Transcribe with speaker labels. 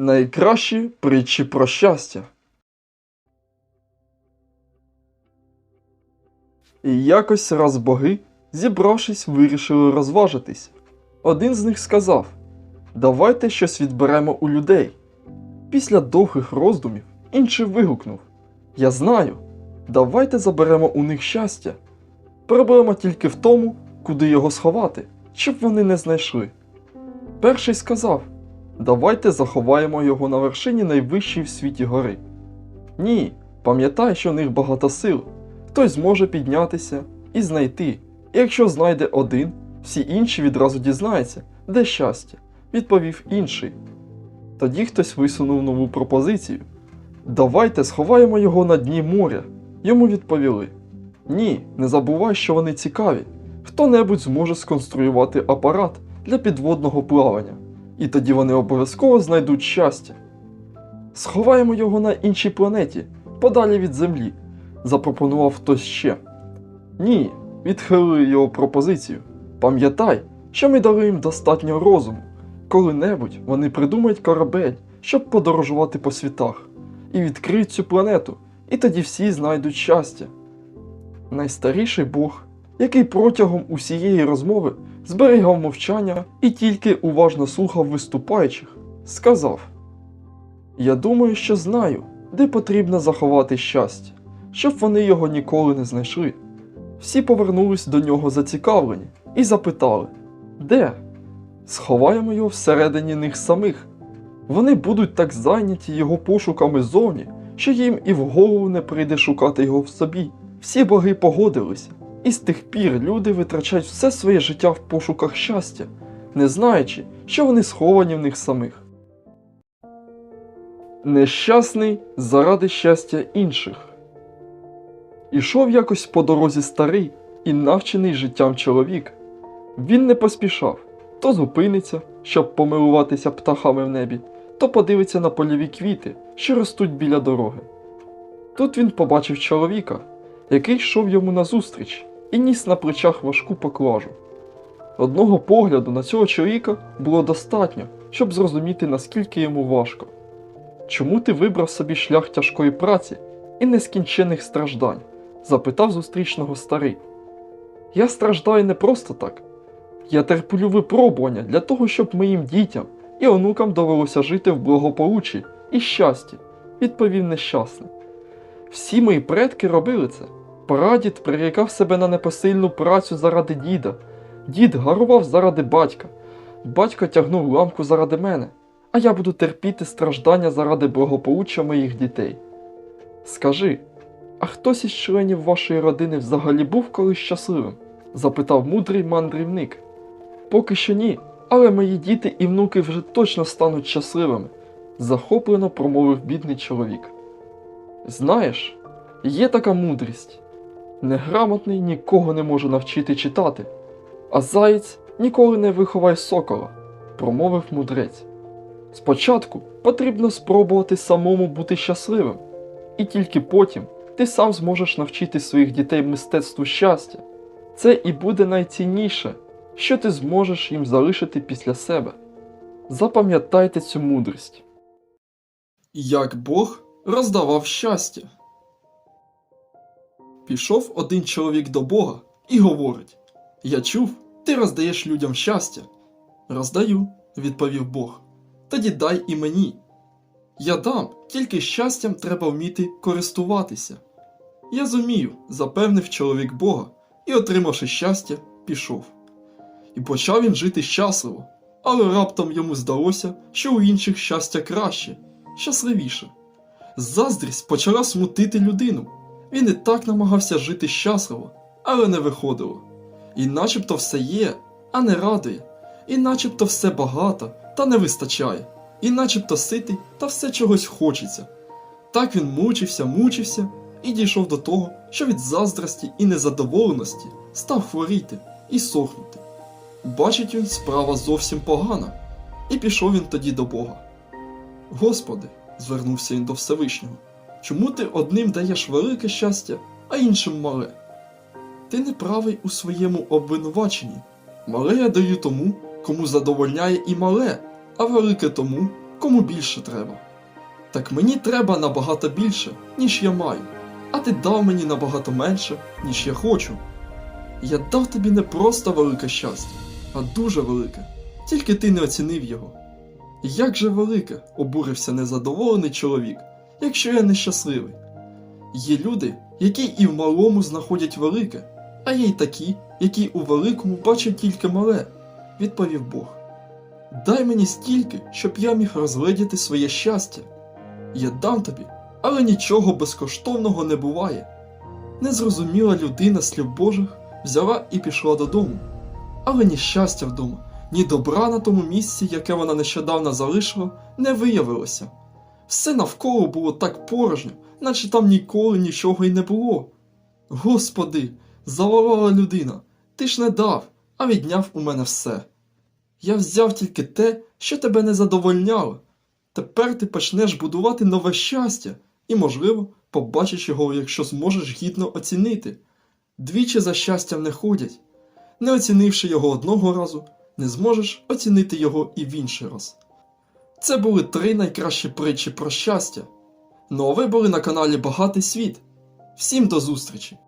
Speaker 1: Найкращі притчі про щастя. І якось раз боги, зібравшись, вирішили розважитись. Один з них сказав: Давайте щось відберемо у людей. Після довгих роздумів інший вигукнув: Я знаю, давайте заберемо у них щастя. Проблема тільки в тому, куди його сховати, щоб вони не знайшли. Перший сказав: Давайте заховаємо його на вершині найвищої в світі гори. Ні, пам'ятай, що в них багато сил. Хтось зможе піднятися і знайти. І якщо знайде один, всі інші відразу дізнаються, де щастя, відповів інший. Тоді хтось висунув нову пропозицію. Давайте сховаємо його на дні моря. Йому відповіли: Ні, не забувай, що вони цікаві. Хто-небудь зможе сконструювати апарат для підводного плавання, і тоді вони обов'язково знайдуть щастя. Сховаємо його на іншій планеті, подалі від Землі, запропонував хтось ще. Ні, відхилили його пропозицію. Пам'ятай, що ми дали їм достатньо розуму. Коли-небудь вони придумають корабель, щоб подорожувати по світах, і відкриють цю планету, і тоді всі знайдуть щастя. Найстаріший Бог, який протягом усієї розмови зберігав мовчання і тільки уважно слухав виступаючих, сказав: Я думаю, що знаю, де потрібно заховати щастя, щоб вони його ніколи не знайшли. Всі повернулись до нього зацікавлені і запитали: Де? Сховаємо його всередині них самих. Вони будуть так зайняті його пошуками зовні, що їм і в голову не прийде шукати його в собі. Всі боги погодилися, і з тих пір люди витрачають все своє життя в пошуках щастя, не знаючи, що вони сховані в них самих. Нещасний заради щастя інших. Ішов якось по дорозі старий і навчений життям чоловік. Він не поспішав, то зупиниться, щоб помилуватися птахами в небі, то подивиться на польові квіти, що ростуть біля дороги. Тут він побачив чоловіка, який йшов йому назустріч і ніс на плечах важку поклажу. Одного погляду на цього чоловіка було достатньо, щоб зрозуміти, наскільки йому важко. Чому ти вибрав собі шлях тяжкої праці і нескінчених страждань? запитав зустрічного старий. Я страждаю не просто так. Я терплю випробування для того, щоб моїм дітям і онукам довелося жити в благополуччі і щасті, відповів нещасний. Всі мої предки робили це. Прадід прирікав себе на непосильну працю заради діда, дід гарував заради батька, батько тягнув ламку заради мене, а я буду терпіти страждання заради благополуччя моїх дітей. Скажи, а хтось із членів вашої родини взагалі був колись щасливим? запитав мудрий мандрівник. Поки що ні, але мої діти і внуки вже точно стануть щасливими, захоплено промовив бідний чоловік. Знаєш, є така мудрість. Неграмотний нікого не може навчити читати, а заєць ніколи не виховає сокола, промовив мудрець. Спочатку потрібно спробувати самому бути щасливим, і тільки потім ти сам зможеш навчити своїх дітей мистецтву щастя. Це і буде найцінніше, що ти зможеш їм залишити після себе. Запам'ятайте цю мудрість. Як Бог роздавав щастя. Пішов один чоловік до Бога і говорить: Я чув, ти роздаєш людям щастя. Роздаю, відповів Бог. Тоді дай і мені. Я дам, тільки щастям треба вміти користуватися. Я зумію, запевнив чоловік Бога і, отримавши щастя, пішов. І почав він жити щасливо, але раптом йому здалося, що у інших щастя краще, щасливіше. Заздрість почала смутити людину. Він і так намагався жити щасливо, але не виходило. І начебто все є, а не радує, і начебто все багато, та не вистачає, і начебто ситий, та все чогось хочеться. Так він мучився, мучився і дійшов до того, що від заздрості і незадоволеності став хворіти і сохнути. Бачить він, справа зовсім погана, і пішов він тоді до Бога. Господи, звернувся він до Всевишнього, чому ти одним даєш велике щастя, а іншим мале? Ти не правий у своєму обвинуваченні. Мале я даю тому, кому задовольняє і мале, а велике тому, кому більше треба. Так мені треба набагато більше, ніж я маю, а ти дав мені набагато менше, ніж я хочу. Я дав тобі не просто велике щастя, а дуже велике, тільки ти не оцінив його. Як же велике, обурився незадоволений чоловік, якщо я нещасливий. Є люди, які і в малому знаходять велике, а є й такі, які у великому бачать тільки мале, відповів Бог. Дай мені стільки, щоб я міг розгледіти своє щастя. Я дам тобі, але нічого безкоштовного не буває. Незрозуміла людина слів Божих взяла і пішла додому. Але ні щастя вдома, ні добра на тому місці, яке вона нещодавно залишила, не виявилося. Все навколо було так порожньо, наче там ніколи нічого й не було. Господи, заволала людина, ти ж не дав, а відняв у мене все. Я взяв тільки те, що тебе не задовольняло. Тепер ти почнеш будувати нове щастя і, можливо, побачиш його, якщо зможеш гідно оцінити. Двічі за щастям не ходять. Не оцінивши його одного разу, не зможеш оцінити його і в інший раз. Це були три найкращі притчі про щастя. Ну а ви були на каналі Багатий світ. Всім до зустрічі!